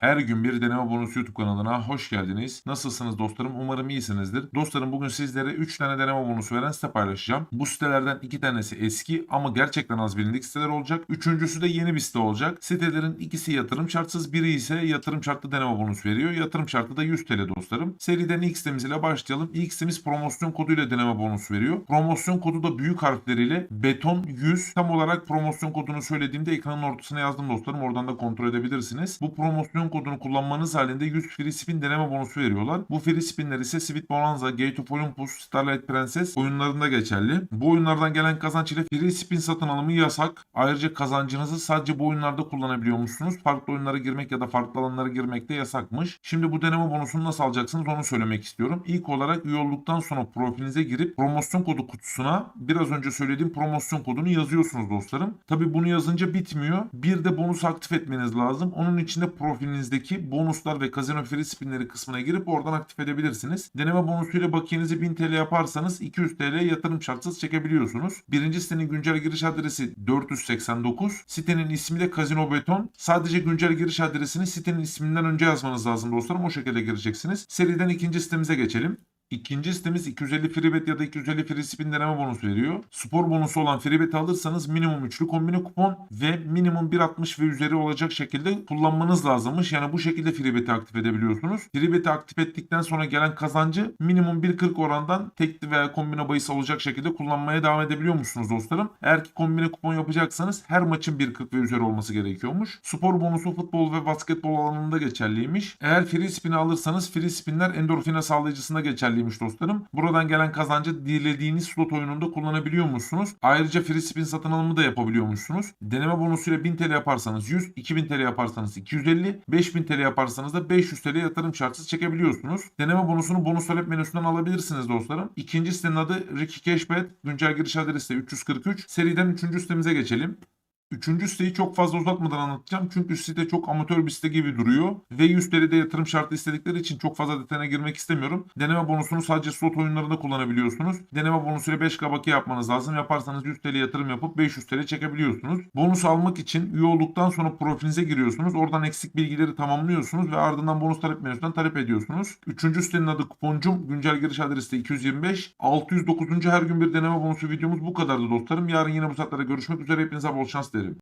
Her gün bir deneme bonus YouTube kanalına hoş geldiniz. Nasılsınız dostlarım? Umarım iyisinizdir. Dostlarım bugün sizlere 3 tane deneme bonusu veren site paylaşacağım. Bu sitelerden 2 tanesi eski ama gerçekten az bilindik siteler olacak. Üçüncüsü de yeni bir site olacak. Sitelerin ikisi yatırım şartsız, biri ise yatırım şartlı deneme bonus veriyor. Yatırım şartı da 100 TL dostlarım. Seriden ilk sitemiz ile başlayalım. İlk sitemiz promosyon koduyla deneme bonus veriyor. Promosyon kodu da büyük harfleriyle beton 100. Tam olarak promosyon kodunu söylediğimde ekranın ortasına yazdım dostlarım. Oradan da kontrol edebilirsiniz. Bu promosyon kodunu kullanmanız halinde 100 free spin deneme bonusu veriyorlar. Bu free spinler ise Sweet Bonanza, Gate of Olympus, Starlight Princess oyunlarında geçerli. Bu oyunlardan gelen kazanç ile free spin satın alımı yasak. Ayrıca kazancınızı sadece bu oyunlarda kullanabiliyormuşsunuz. Farklı oyunlara girmek ya da farklı alanlara girmek de yasakmış. Şimdi bu deneme bonusunu nasıl alacaksınız onu söylemek istiyorum. İlk olarak üye olduktan sonra profilinize girip promosyon kodu kutusuna biraz önce söylediğim promosyon kodunu yazıyorsunuz dostlarım. Tabi bunu yazınca bitmiyor. Bir de bonus aktif etmeniz lazım. Onun için de profilinizdeki bonuslar ve kazino free spinleri kısmına girip oradan aktif edebilirsiniz. Deneme bonusuyla bakiyenizi 1000 TL yaparsanız 200 TL yatırım şartsız çekebiliyorsunuz. Birinci sitenin güncel giriş adresi 489. Sitenin ismi de Kazino Beton. Sadece güncel giriş adresini sitenin isminden önce yazmanız lazım dostlarım. O şekilde gireceksiniz. Seriden ikinci sitemize geçelim. İkinci sitemiz 250 freebet ya da 250 free spin deneme bonus veriyor. Spor bonusu olan freebet alırsanız minimum üçlü kombine kupon ve minimum 1.60 ve üzeri olacak şekilde kullanmanız lazımmış. Yani bu şekilde freebet'i aktif edebiliyorsunuz. Freebet'i aktif ettikten sonra gelen kazancı minimum 1.40 orandan tekli veya kombine bahis olacak şekilde kullanmaya devam edebiliyor musunuz dostlarım? Eğer ki kombine kupon yapacaksanız her maçın 1.40 ve üzeri olması gerekiyormuş. Spor bonusu futbol ve basketbol alanında geçerliymiş. Eğer free spin alırsanız free spinler endorfine sağlayıcısında geçerli değerliymiş dostlarım. Buradan gelen kazancı dilediğiniz slot oyununda kullanabiliyor musunuz? Ayrıca free spin satın alımı da yapabiliyormuşsunuz. Deneme bonusuyla 1000 TL yaparsanız 100, 2000 TL yaparsanız 250, 5000 TL yaparsanız da 500 TL yatırım şartsız çekebiliyorsunuz. Deneme bonusunu bonus talep menüsünden alabilirsiniz dostlarım. İkinci sitenin adı Ricky Cashback. Güncel giriş adresi de 343. Seriden üçüncü sitemize geçelim. Üçüncü siteyi çok fazla uzatmadan anlatacağım. Çünkü site çok amatör bir site gibi duruyor. Ve 100 TL'de yatırım şartı istedikleri için çok fazla detayına girmek istemiyorum. Deneme bonusunu sadece slot oyunlarında kullanabiliyorsunuz. Deneme bonusuyla 5K bakiye yapmanız lazım. Yaparsanız 100 TL yatırım yapıp 500 TL çekebiliyorsunuz. Bonus almak için üye olduktan sonra profilinize giriyorsunuz. Oradan eksik bilgileri tamamlıyorsunuz ve ardından bonus talep menüsünden talep ediyorsunuz. Üçüncü sitenin adı kuponcum. Güncel giriş adresi de 225. 609. her gün bir deneme bonusu videomuz bu kadardı dostlarım. Yarın yine bu saatlerde görüşmek üzere. Hepinize bol şans dilerim isterim.